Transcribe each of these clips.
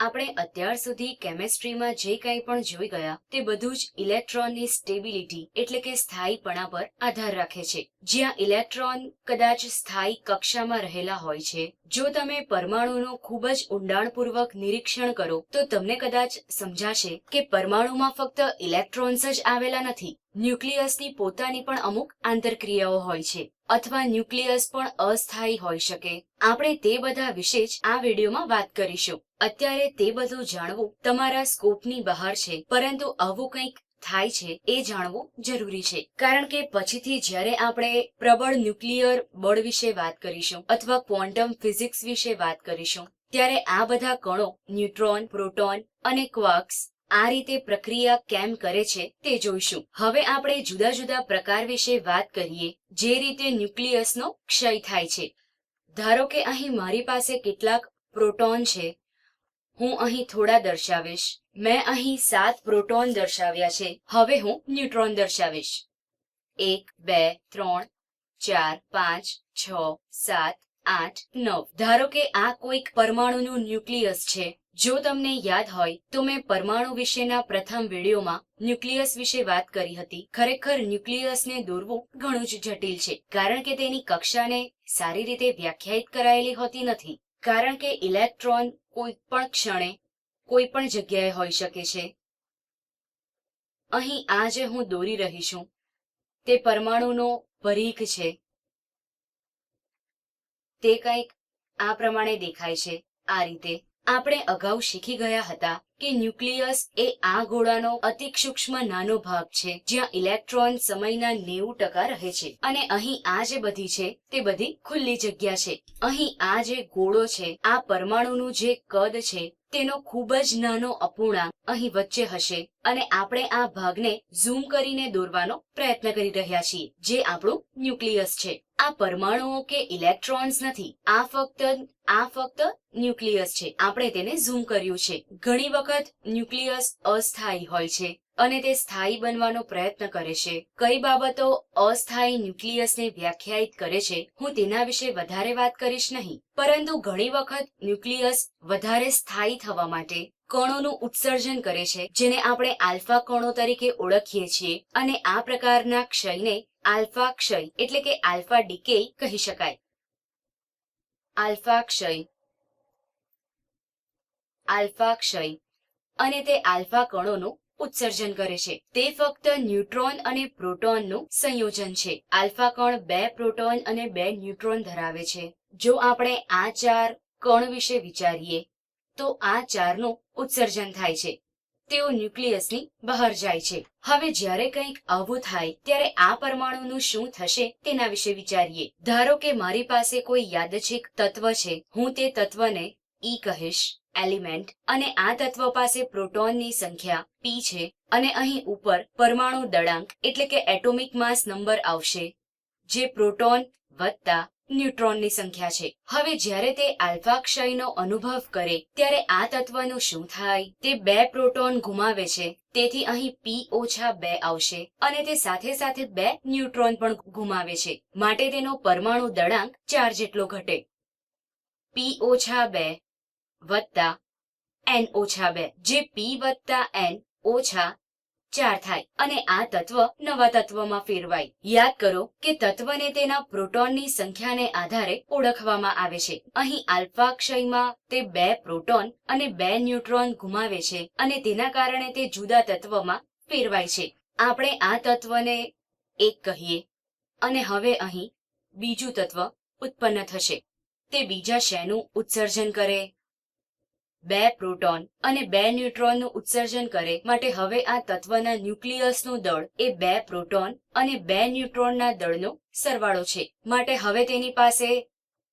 આપણે અત્યાર સુધી કેમેસ્ટ્રીમાં જે કંઈ પણ જોઈ ગયા, તે બધું જ ઇલેક્ટ્રોનની સ્ટેબિલિટી એટલે કે સ્થાયીપણા પર આધાર રાખે છે. જ્યાં ઇલેક્ટ્રોન કદાચ સ્થાયી કક્ષામાં રહેલા હોય છે, જો તમે પરમાણુનું ખૂબ જ ઊંડાણપૂર્વક નિરીક્ષણ કરો, તો તમને કદાચ સમજાશે કે પરમાણુમાં ફક્ત ઇલેક્ટ્રોન્સ જ આવેલા નથી. ન્યુક્લિયસની પોતાની પણ અમુક આંતરક્રિયાઓ હોય છે, અથવા ન્યુક્લિયસ પણ અસ્થાયી હોઈ શકે. આપણે તે બધા વિશે જ આ વિડીયોમાં વાત કરીશું. અત્યારે તે બધું જાણવું તમારા સ્કોપની બહાર છે, પરંતુ આવું કંઈક થાય છે એ જાણવું જરૂરી છે. કારણ કે પછીથી જ્યારે આપણે પ્રબળ ન્યુક્લિયર બળ વિશે વાત કરીશું, અથવા ક્વોન્ટમ ફિઝિક્સ વિશે વાત કરીશું, ત્યારે આ બધા કણો ન્યુટ્રોન, પ્રોટોન અને ક્વાર્ક્સ આ રીતે પ્રક્રિયા કેમ કરે છે તે જોઈશું. હવે આપણે જુદા જુદા પ્રકાર વિશે વાત કરીએ, જે રીતે ન્યુક્લિયસનો ક્ષય થાય છે. ધારો કે અહીં મારી પાસે કેટલાક પ્રોટોન છે. હું અહીં થોડા દર્શાવીશ. મેં અહીં સાત પ્રોટોન દર્શાવ્યા છે. હવે હું ન્યુટ્રોન દર્શાવીશ. એક, બે, ત્રણ, ચાર, પાંચ, છ, સાત, આઠ, નવ. ધારો કે આ કોઈક પરમાણુનું ન્યુક્લિયસ છે. જો તમને યાદ હોય, તો મેં પરમાણુ વિશેના પ્રથમ વિડીયોમાં ન્યુક્લિયસ વિશે વાત કરી હતી. ખરેખર ન્યુક્લિયસને દોરવું ઘણું જ જટિલ છે, કારણ કે તેની કક્ષાને સારી રીતે વ્યાખ્યાયિત કરાયેલી હોતી નથી. કારણ કે ઇલેક્ટ્રોન કોઈ પણ ક્ષણે કોઈ પણ જગ્યાએ હોઈ શકે છે. અહીં આ જે હું દોરી રહી છું, તે પરમાણુનો પરીખ છે. તે કંઈક આ પ્રમાણે દેખાય છે, આ રીતે. આપણે અગાઉ શીખી ગયા હતા કે ન્યુક્લિયસ એ આ ગોળાનો અતિ સૂક્ષ્મ નાનો ભાગ છે, જ્યાં ઇલેક્ટ્રોન સમયના નેવું ટકા રહે છે. અને અહીં આ જે બધી છે, તે બધી ખુલ્લી જગ્યા છે. અહીં આ જે ગોળો છે, આ પરમાણુનું જે કદ છે તેનો ખૂબ જ નાનો અપૂર્ણાંક અહીં વચ્ચે હશે અને આપણે આ ભાગને ઝૂમ કરીને દોરવાનો પ્રયત્ન કરી રહ્યા છીએ, જે આપણું ન્યુક્લિયસ છે. આ પરમાણુઓ કે ઇલેક્ટ્રોન્સ નથી, આ ફક્ત આ ફક્ત ન્યુક્લિયસ છે. આપણે તેને ઝૂમ કર્યું છે. ઘણી વખત ન્યુક્લિયસ અસ્થાયી હોય છે. અને તે સ્થાયી બનવાનો પ્રયત્ન કરે છે. કઈ બાબતો અસ્થાયી ન્યુક્લિયસને વ્યાખ્યાયિત કરે છે, હું તેના વિશે વધારે વાત કરીશ નહીં. પરંતુ ઘણી વખત ન્યુક્લિયસ વધારે સ્થાયી થવા માટે કણોનું ઉત્સર્જન કરે છે, જેને આપણે આલ્ફા કણો તરીકે ઓળખીએ છીએ, અને આ પ્રકારના ક્ષયને આલ્ફા ક્ષય એટલે કે આલ્ફા ડીકે કહી શકાય. આલ્ફા ક્ષય. આલ્ફા ક્ષય. અને તે આલ્ફા કણોનું ઉત્સર્જન કરે છે. તે ફક્ત ન્યુટ્રોન અને પ્રોટોનનું સંયોજન છે. આલ્ફા કણ બે પ્રોટોન અને બે ન્યુટ્રોન ધરાવે છે. જો આપણે આ ચાર કણ વિશે વિચારીએ, તો આ ચારનું ઉત્સર્જન થાય છે. તેઓ ન્યુક્લિયસની બહાર જાય છે. હવે જ્યારે કંઈક આવું થાય, ત્યારે આ પરમાણુનું શું થશે તેના વિશે વિચારીએ. ધારો કે મારી પાસે કોઈ યાદચ્છિક તત્વ છે. હું તે તત્વને ઈ કહીશ. એલિમેન્ટ અને આ તત્વ પાસે પ્રોટોનની સંખ્યા પી છે અને અહીં ઉપર પરમાણુ દળાંક એટલે કે એટોમિક માસ નંબર આવશે, જે પ્રોટોન વત્તા ન્યુટ્રોનની સંખ્યા છે. હવે જ્યારે તે આલ્ફા ક્ષયનો અનુભવ કરે, ત્યારે આ તત્વનું શું થાય? તે બે પ્રોટોન ગુમાવે છે, તેથી અહીં પી ઓછા બે આવશે અને તે સાથે સાથે બે ન્યુટ્રોન પણ ગુમાવે છે. માટે તેનો પરમાણુ દળાંક ચાર જેટલો ઘટે. પી ઓછા બે વત્તા એન ઓછા બે, જે પી વત્તા એન ઓછા ચાર થાય. અને આ તત્વ નવા તત્વમાં ફેરવાય. યાદ કરો કે તત્વને તેના પ્રોટોનની સંખ્યાને આધારે ઓળખવામાં આવે છે. અહીં આલ્ફા ક્ષયમાં તે બે પ્રોટોન અને બે ન્યુટ્રોન ગુમાવે છે અને તેના કારણે તે જુદા તત્વમાં ફેરવાય છે. આપણે આ તત્વને એક કહીએ. અને હવે અહીં બીજું તત્વ ઉત્પન્ન થશે. તે બીજા શેનું ઉત્સર્જન કરે? બે પ્રોટોન અને બે ન્યુટ્રોનનું ઉત્સર્જન કરે માટે હવે આ તત્વના ન્યુક્લિયસનું દળ એ બે પ્રોટોન અને બે ન્યુટ્રોનના દળનો સરવાળો છે. માટે હવે તેની પાસે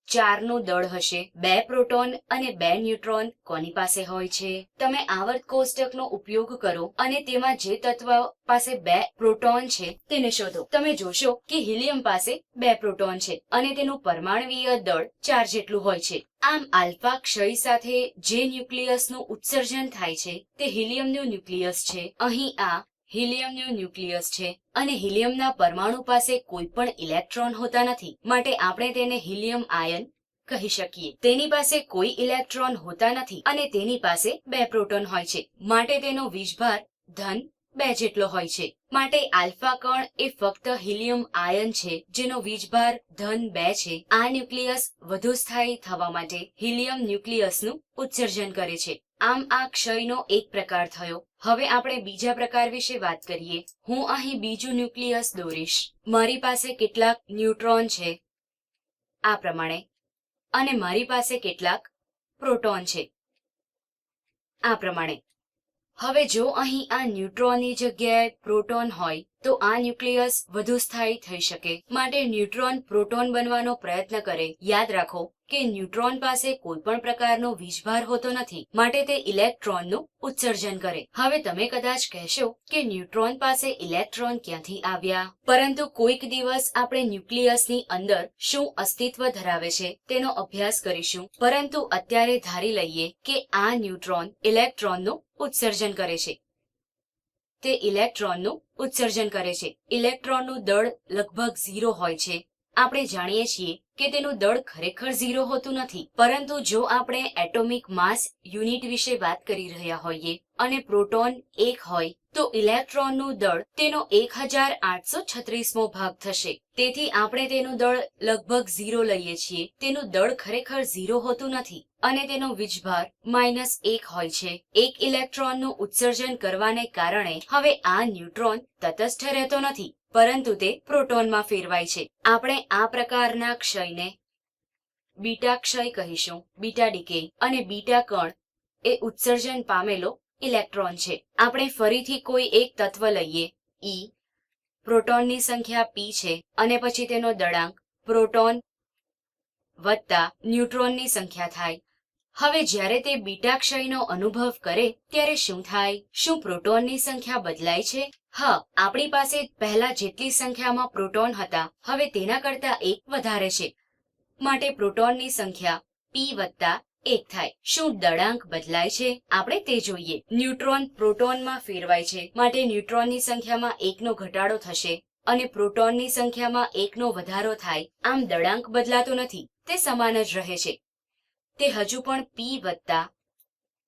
ચારનું દળ હશે. બે પ્રોટોન અને બે ન્યુટ્રોન કોની પાસે હોય છે? તમે આવર્ત કોષ્ટકનો ઉપયોગ કરો અને તેમાં જે તત્વ પાસે બે પ્રોટોન છે તેને શોધો. તમે જોશો કે હિલિયમ પાસે બે પ્રોટોન છે અને તેનું પરમાણવીય દળ ચાર જેટલું હોય છે. આમ આલ્ફા ક્ષય સાથે જે ન્યુક્લિયસનું ઉત્સર્જન થાય છે તે હિલિયમનું ન્યુક્લિયસ છે. અહીં આ હિલિયમનું ન્યુક્લિયસ છે અને હિલિયમના પરમાણુ પાસે કોઈ પણ ઇલેક્ટ્રોન હોતા નથી. માટે આપણે તેને હિલિયમ આયન કહી શકીએ. તેની પાસે કોઈ ઇલેક્ટ્રોન હોતા નથી અને તેની પાસે બે પ્રોટોન હોય છે. માટે તેનો વીજભાર ધન બે જેટલો હોય છે. માટે આલ્ફા કણ એ ફક્ત હિલિયમ આયન છે, જેનો વીજભાર ધન બે છે. આ ન્યુક્લિયસ વધુ સ્થાયી થવા માટે હિલિયમ ન્યુક્લિયસનું ઉત્સર્જન કરે છે. આમ આ ક્ષયનો એક પ્રકાર થયો. હવે આપણે બીજા પ્રકાર વિશે વાત કરીએ. હું અહીં બીજું ન્યુક્લિયસ દોરીશ. મારી પાસે કેટલાક ન્યુટ્રોન છે. આ પ્રમાણે. અને મારી પાસે કેટલાક પ્રોટોન છે. આ પ્રમાણે. હવે જો અહીં આ ન્યુટ્રોનની જગ્યાએ પ્રોટોન હોય, તો આ ન્યુક્લિયસ વધુ સ્થાયી થઈ શકે. માટે ન્યુટ્રોન પ્રોટોન બનવાનો પ્રયત્ન કરે. યાદ રાખો કે ન્યુટ્રોન પાસે કોઈ પણ પ્રકારનો વીજભાર હોતો નથી. માટે તે ઇલેક્ટ્રોનનું ઉત્સર્જન કરે. હવે તમે કદાચ કહેશો કે ન્યુટ્રોન પાસે ઇલેક્ટ્રોન ક્યાંથી આવ્યા? પરંતુ કોઈક દિવસ આપણે ન્યુક્લિયસની અંદર શું અસ્તિત્વ ધરાવે છે તેનો અભ્યાસ કરીશું. પરંતુ અત્યારે ધારી લઈએ કે આ ન્યુટ્રોન ઇલેક્ટ્રોનનું ઉત્સર્જન કરે છે. તે ઇલેક્ટ્રોનનું ઉત્સર્જન કરે છે. ઇલેક્ટ્રોનનું દળ લગભગ ઝીરો હોય છે. આપણે જાણીએ છીએ કે તેનું દળ ખરેખર ઝીરો હોતું નથી. પરંતુ જો આપણે એટોમિક માસ યુનિટ વિશે વાત કરી રહ્યા હોઈએ અને પ્રોટોન એક હોય, તો ઇલેક્ટ્રોનનું દળ તેનો એક હજાર આઠસો છત્રીસમો ભાગ થશે. તેથી આપણે તેનું દળ લગભગ ઝીરો લઈએ છીએ. તેનું દળ ખરેખર ઝીરો હોતું નથી. અને તેનો વીજભાર માઇનસ એક હોય છે. એક ઇલેક્ટ્રોનનું ઉત્સર્જન કરવાને કારણે હવે આ ન્યુટ્રોન તટસ્થ રહેતો નથી, પરંતુ તે પ્રોટોનમાં ફેરવાય છે. આપણે આ પ્રકારના ક્ષયને બીટા ક્ષય કહીશું. બીટા ડીકે અને બીટા કણ એ ઉત્સર્જન પામેલો ઇલેક્ટ્રોન છે. આપણે ફરીથી કોઈ એક તત્વ લઈએ. ઈ પ્રોટોનની સંખ્યા પી છે અને પછી તેનો દળાંક પ્રોટોન વત્તા ન્યુટ્રોનની સંખ્યા થાય. હવે જ્યારે તે બીટા ક્ષયનો અનુભવ કરે, ત્યારે શું થાય? શું પ્રોટોનની સંખ્યા બદલાય છે? હા, આપણી પાસે પહેલા જેટલી સંખ્યામાં પ્રોટોન હતા, હવે તેના કરતા એક વધારે છે. માટે પ્રોટોનની સંખ્યા પી વત્તા એક થાય. શું દળાંક બદલાય છે? આપણે તે જોઈએ. ન્યુટ્રોન પ્રોટોનમાં ફેરવાય છે. માટે ન્યુટ્રોનની સંખ્યામાં એકનો ઘટાડો થશે અને પ્રોટોનની સંખ્યામાં એકનો વધારો થાય. આમ દળાંક બદલાતો નથી. તે સમાન જ રહે છે. તે હજુ પણ પી વત્તા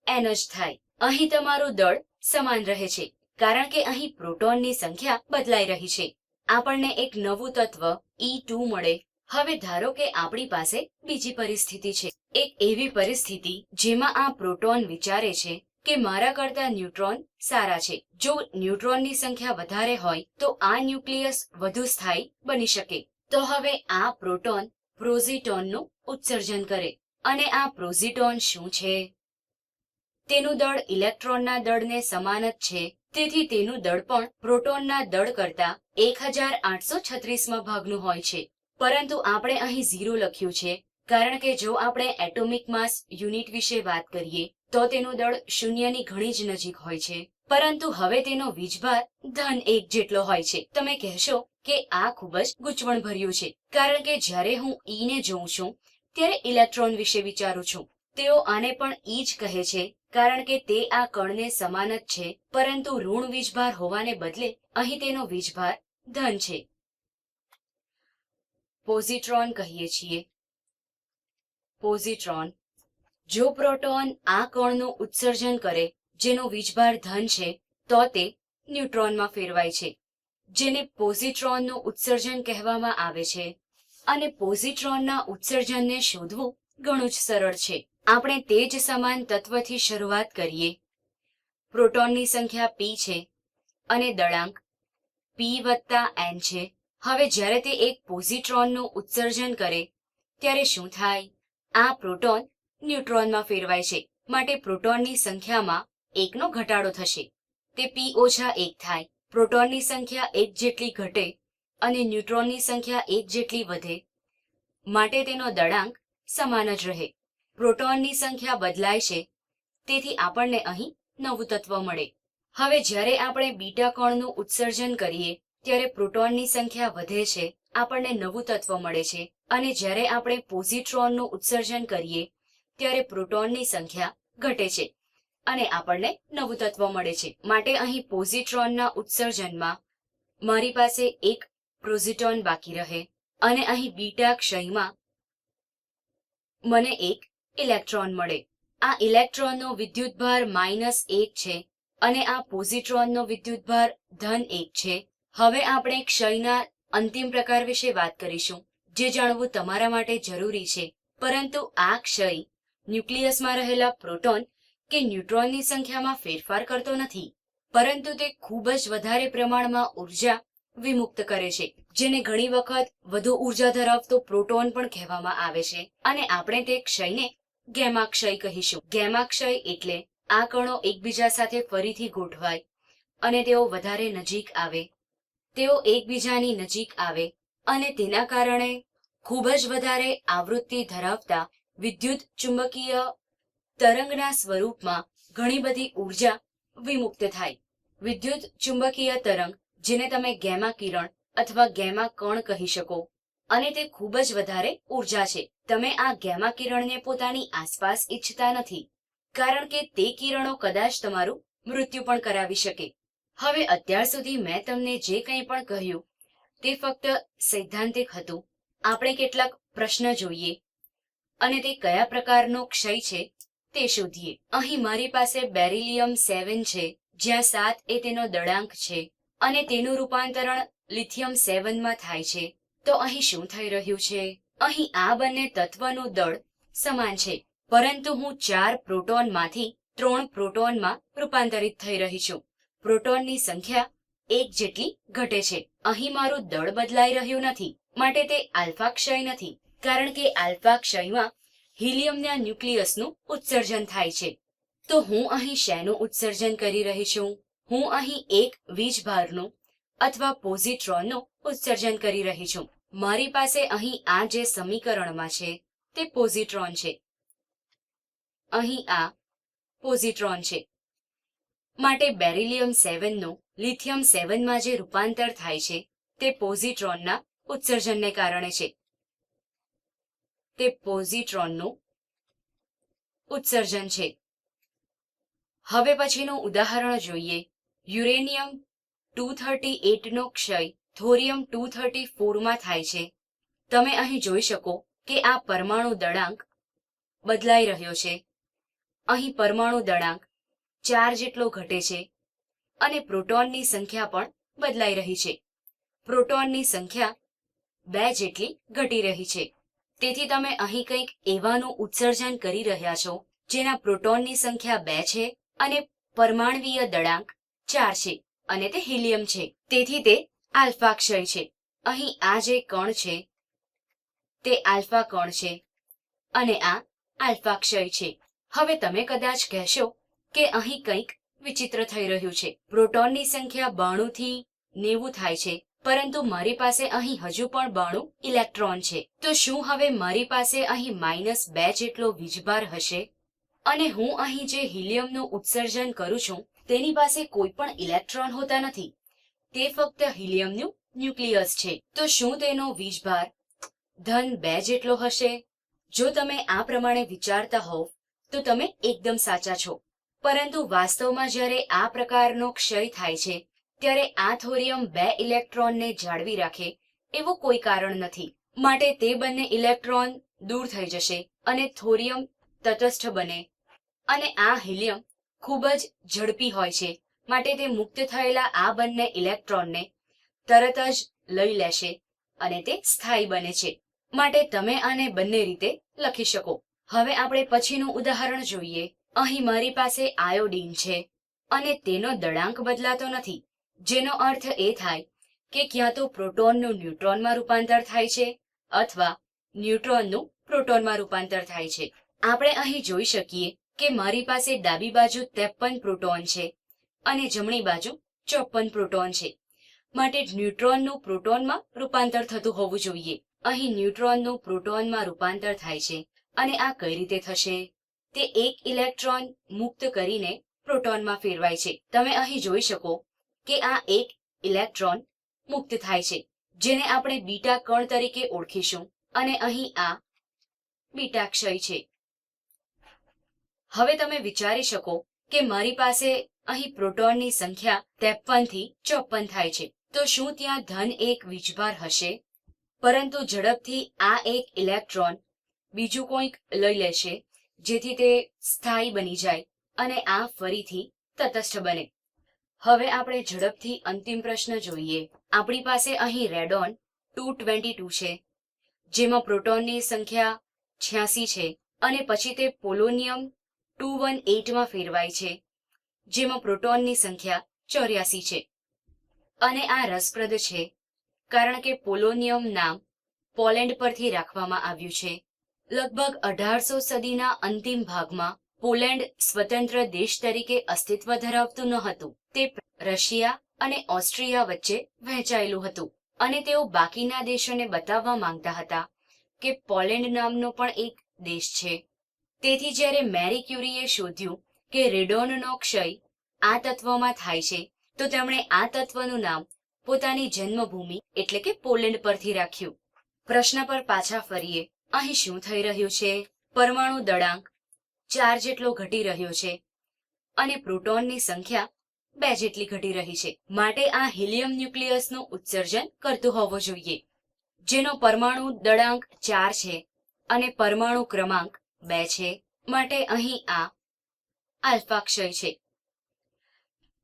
એન જ થાય. અહીં તમારું દળ સમાન રહે છે, કારણ કે અહીં પ્રોટોનની સંખ્યા બદલાઈ રહી છે. આપણને એક નવું તત્વ ઈ ટુ મળે. હવે ધારો કે આપણી પાસે બીજી પરિસ્થિતિ છે. એક એવી પરિસ્થિતિ જેમાં આ પ્રોટોન વિચારે છે કે મારા કરતા ન્યુટ્રોન સારા છે. જો ન્યુટ્રોનની સંખ્યા વધારે હોય, તો આ ન્યુક્લિયસ વધુ સ્થાયી બની શકે. તો હવે આ પ્રોટોન પ્રોઝિટોનનું ઉત્સર્જન કરે. અને આ પ્રોઝિટોન શું છે? તેનું દળ ઇલેક્ટ્રોનના દળને સમાન જ છે. તેથી તેનું દળ પણ પ્રોટોનના દળ કરતા એક હજાર આઠસો છત્રીસમાં ભાગનું હોય છે. પરંતુ આપણે અહીં ઝીરો લખ્યું છે. કારણ કે જો આપણે એટોમિક માસ યુનિટ વિશે વાત કરીએ, તો તેનું દળ શૂન્યની ઘણી જ નજીક હોય છે. પરંતુ હવે તેનો વીજભાર ધન એક જેટલો હોય છે. તમે કહેશો કે આ ખૂબ જ ગૂંચવણભર્યું છે. કારણ કે જ્યારે હું ઈ ને જોઉં છું ત્યારે ઇલેક્ટ્રોન વિશે વિચારું છું. તેઓ આને પણ ઈ જ કહે છે, કારણ કે તે આ કણને સમાન જ છે, પરંતુ ઋણ વીજભાર હોવાને બદલે અહીં તેનો વીજભાર ધન છે. પોઝિટ્રોન કહીએ છીએ. પોઝિટ્રોન. જો પ્રોટોન આ કણનું ઉત્સર્જન કરે, જેનો વીજભાર ધન છે, તો તે ન્યુટ્રોનમાં ફેરવાય છે. જેને પોઝિટ્રોનનું ઉત્સર્જન કહેવામાં આવે છે અને પોઝિટ્રોનના ઉત્સર્જનને શોધવું ઘણું જ સરળ છે. આપણે તે જ સમાન તત્વથી શરૂઆત કરીએ. પ્રોટોનની સંખ્યા પી છે અને દળાંક પી વત્તા એન છે. હવે જ્યારે તે એક પોઝિટ્રોનનું ઉત્સર્જન કરે, ત્યારે શું થાય? આ પ્રોટોન ન્યુટ્રોનમાં ફેરવાય છે. માટે પ્રોટોનની સંખ્યામાં એકનો ઘટાડો થશે. તે પી ઓછા એક થાય. પ્રોટોનની સંખ્યા એક જેટલી ઘટે અને ન્યુટ્રોનની સંખ્યા એક જેટલી વધે, માટે તેનો દળાંક સમાન જ રહે. પ્રોટોનની સંખ્યા બદલાય છે, તેથી આપણને અહીં નવું તત્વ મળે. હવે જ્યારે આપણે બીટા કણનું ઉત્સર્જન કરીએ, ત્યારે પ્રોટોનની સંખ્યા વધે છે, આપણને નવું તત્વ મળે છે. અને જ્યારે આપણે પોઝિટ્રોનનું ઉત્સર્જન કરીએ, ત્યારે પ્રોટોનની સંખ્યા ઘટે છે, અને આપણને નવું તત્વ મળે છે. માટે અહીં પોઝિટ્રોનના ઉત્સર્જનમાં મારી પાસે એક પ્રોઝિટોન બાકી રહે અને અહીં બીટા ક્ષયમાં મને એક ઇલેક્ટ્રોન મળે. આ ઇલેક્ટ્રોનનો વિદ્યુતભાર માઇનસ એક છે અને આ પોઝિટ્રોનનો વિદ્યુતભાર ધન એક છે. હવે આપણે ક્ષયના અંતિમ પ્રકાર વિશે વાત કરીશું, જે જાણવું તમારા માટે જરૂરી છે. પરંતુ આ ક્ષય ન્યુક્લિયસમાં રહેલા પ્રોટોન કે ન્યુટ્રોનની સંખ્યામાં ફેરફાર કરતો નથી, પરંતુ તે ખૂબ જ વધારે પ્રમાણમાં ઊર્જા વિમુક્ત કરે છે, જેને ઘણી વખત વધુ ઊર્જા ધરાવતો પ્રોટોન પણ કહેવામાં આવે છે. અને આપણે તે ક્ષયને ગેમાક્ષય કહીશું. ગેમાક્ષય એટલે આ કણો એકબીજા સાથે ફરીથી ગોઠવાય અને તેઓ વધારે નજીક આવે. તેઓ એકબીજાની નજીક આવે અને તેના કારણે ખૂબ જ વધારે આવૃત્તિ ધરાવતા વિદ્યુત ચુંબકીય તરંગના સ્વરૂપમાં ઘણી બધી ઊર્જા વિમુક્ત થાય. વિદ્યુત ચુંબકીય તરંગ જેને તમે ગેમા કિરણ અથવા ગેમા કણ કહી શકો. અને તે ખૂબ જ વધારે ઊર્જા છે. તમે આ ગેમા કિરણને પોતાની આસપાસ ઈચ્છતા નથી, કારણ કે તે કિરણો કદાચ તમારું મૃત્યુ પણ કરાવી શકે. હવે અત્યાર સુધી મેં તમને જે કંઈ પણ કહ્યું, તે ફક્ત સૈદ્ધાંતિક હતું. આપણે કેટલાક પ્રશ્ન જોઈએ. અને તે કયા પ્રકારનો ક્ષય છે તે શોધીએ. અહીં મારી પાસે બેરિલિયમ સેવન છે, જ્યાં સાત એ તેનો દળાંક છે. અને તેનું રૂપાંતરણ લિથિયમ સેવનમાં થાય છે. તો અહીં શું થઈ રહ્યું છે? અહીં આ બંને તત્વનું દળ સમાન છે, પરંતુ હું ચાર પ્રોટોનમાંથી ત્રણ પ્રોટોનમાં રૂપાંતરિત થઈ રહી છું. પ્રોટોનની સંખ્યા એક જેટલી ઘટે છે. અહીં મારું દળ બદલાઈ રહ્યું નથી, માટે તે આલ્ફા ક્ષય નથી, કારણ કે આલ્ફા ક્ષયમાં હિલિયમના ન્યુક્લિયસનું ઉત્સર્જન થાય છે. તો હું અહીં શેનું ઉત્સર્જન કરી રહી છું? હું અહીં એક વીજભારનું અથવા પોઝિટ્રોનનું ઉત્સર્જન કરી રહી છું. મારી પાસે અહીં આ જે સમીકરણમાં છે, તે પોઝિટ્રોન છે. અહીં આ પોઝિટ્રોન છે. માટે બેરિલિયમ સેવનનું લિથિયમ સેવનમાં જે રૂપાંતર થાય છે, તે પોઝિટ્રોનના ઉત્સર્જનને કારણે છે. તે પોઝિટ્રોનનું ઉત્સર્જન છે. હવે પછીનું ઉદાહરણ જોઈએ. યુરેનિયમ ટુ થર્ટી એટનો ક્ષય થોરિયમ ટુ થર્ટી ફોરમાં થાય છે. તમે અહીં જોઈ શકો કે આ પરમાણુ દળાંક બદલાઈ રહ્યો છે. અહીં પરમાણુ દળાંક ચાર જેટલો ઘટે છે અને પ્રોટોનની સંખ્યા પણ બદલાઈ રહી છે. પ્રોટોનની સંખ્યા બે જેટલી ઘટી રહી છે. તેથી તમે અહીં કંઈક એવાનું ઉત્સર્જન કરી રહ્યા છો, જેના પ્રોટોનની સંખ્યા બે છે અને પરમાણવીય દળાંક ચાર છે અને તે હિલિયમ છે. તેથી તે આલ્ફા ક્ષય છે. અહીં આ જે કણ છે, તે આલ્ફા કણ છે અને આ આલ્ફા ક્ષય છે. હવે તમે કદાચ કહેશો કે અહીં કંઈક વિચિત્ર થઈ રહ્યું છે. પ્રોટોનની સંખ્યા બાણું થી નેવું થાય છે, પરંતુ મારી પાસે અહીં હજુ પણ બાણું ઇલેક્ટ્રોન છે. તો શું હવે મારી પાસે અહીં માઇનસ બે જેટલો વીજભાર હશે? અને હું અહીં જે હિલિયમનું ઉત્સર્જન કરું છું તેની પાસે કોઈ પણ ઇલેક્ટ્રોન હોતા નથી. તે ફક્ત હિલિયમનું ન્યુક્લિયસ છે. તો શું તેનો વીજભાર ધન બે જેટલો હશે? જો તમે આ પ્રમાણે વિચારતા હોવ, તો તમે એકદમ સાચા છો. પરંતુ વાસ્તવમાં જ્યારે આ પ્રકારનો ક્ષય થાય છે, ત્યારે આ થોરિયમ બે ઇલેક્ટ્રોનને જાળવી રાખે એવું કોઈ કારણ નથી. માટે તે બંને ઇલેક્ટ્રોન દૂર થઈ જશે અને થોરિયમ તટસ્થ બને. અને આ હિલિયમ ખૂબ જ ઝડપી હોય છે. માટે તે મુક્ત થયેલા આ બંને ઇલેક્ટ્રોનને તરત જ લઈ લેશે અને તે સ્થાયી બને છે. માટે તમે આને બંને રીતે લખી શકો. હવે આપણે પછીનું ઉદાહરણ જોઈએ. અહીં મારી પાસે આયોડીન છે અને તેનો દળાંક બદલાતો નથી. જેનો અર્થ એ થાય કે ક્યાં તો પ્રોટોનનું ન્યુટ્રોનમાં રૂપાંતર થાય છે અથવા ન્યુટ્રોનનું પ્રોટોનમાં રૂપાંતર થાય છે. આપણે અહીં જોઈ શકીએ કે મારી પાસે ડાબી બાજુ ત્રેપન પ્રોટોન છે અને જમણી બાજુ ચોપન પ્રોટોન છે. માટે ન્યુટ્રોનનું પ્રોટોનમાં રૂપાંતર થતું હોવું જોઈએ. અહીં ન્યુટ્રોનનું પ્રોટોનમાં રૂપાંતર થાય છે અને આ કઈ રીતે થશે? તે એક ઇલેક્ટ્રોન મુક્ત કરીને પ્રોટોનમાં ફેરવાય છે. તમે અહીં જોઈ શકો કે આ એક ઇલેક્ટ્રોન મુક્ત થાય છે, જેને આપણે બીટા કણ તરીકે ઓળખીશું. અને અહીં આ બીટા ક્ષય છે. હવે તમે વિચારી શકો કે મારી પાસે અહીં પ્રોટોનની સંખ્યા ત્રેપનથી ચોપન થાય છે. તો શું ત્યાં ધન એક વીજભાર હશે? પરંતુ ઝડપથી આ એક ઇલેક્ટ્રોન બીજું કોઈક લઈ લેશે, જેથી તે સ્થાયી બની જાય અને આ ફરીથી તટસ્થ બને. હવે આપણે ઝડપથી અંતિમ પ્રશ્ન જોઈએ. આપણી પાસે અહીં રેડોન ટુ ટ્વેન્ટી ટુ છે, જેમાં પ્રોટોનની સંખ્યા છ્યાસી છે અને પછી તે પોલોનિયમ ટુ વન એટમાં ફેરવાય છે, જેમાં પ્રોટોનની સંખ્યા ચોર્યાસી છે. અને આ રસપ્રદ છે, કારણ કે પોલોનિયમ નામ પોલેન્ડ પરથી રાખવામાં આવ્યું છે. લગભગ અઢારસો સદીના અંતિમ ભાગમાં પોલેન્ડ સ્વતંત્ર દેશ તરીકે અસ્તિત્વ ધરાવતું ન હતું. તે રશિયા અને ઓસ્ટ્રિયા વચ્ચે વહેંચાયેલું હતું. અને તેઓ બાકીના દેશોને બતાવવા માંગતા હતા કે પોલેન્ડ નામનો પણ એક દેશ છે. તેથી જ્યારે મેરી ક્યુરીએ શોધ્યું કે રેડોનનો ક્ષય આ તત્વમાં થાય છે, તો તેમણે આ તત્વનું નામ પોતાની જન્મભૂમિ એટલે કે પોલેન્ડ પરથી રાખ્યું. પ્રશ્ન પર પાછા ફરીએ. અહીં શું થઈ રહ્યું છે? પરમાણુ દળાંક ચાર જેટલો ઘટી રહ્યો છે અને પ્રોટોનની સંખ્યા બે જેટલી ઘટી રહી છે. માટે આ હિલિયમ ન્યુક્લિયસનું ઉત્સર્જન કરતું હોવું જોઈએ. જેનો પરમાણુ દળાંક ચાર છે અને પરમાણુ ક્રમાંક બે છે. માટે અહીં આ આલ્ફા ક્ષય છે.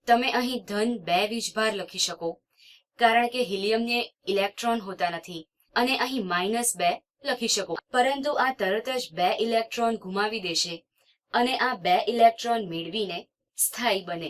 તમે અહીં ધન બે વીજભાર લખી શકો, કારણ કે હિલિયમને ઇલેક્ટ્રોન હોતા નથી, અને અહીં માઇનસ બે લખી શકો. પરંતુ આ તરત જ બે ઇલેક્ટ્રોન ગુમાવી દેશે, અને આ બે ઇલેક્ટ્રોન મેળવીને સ્થાયી બને.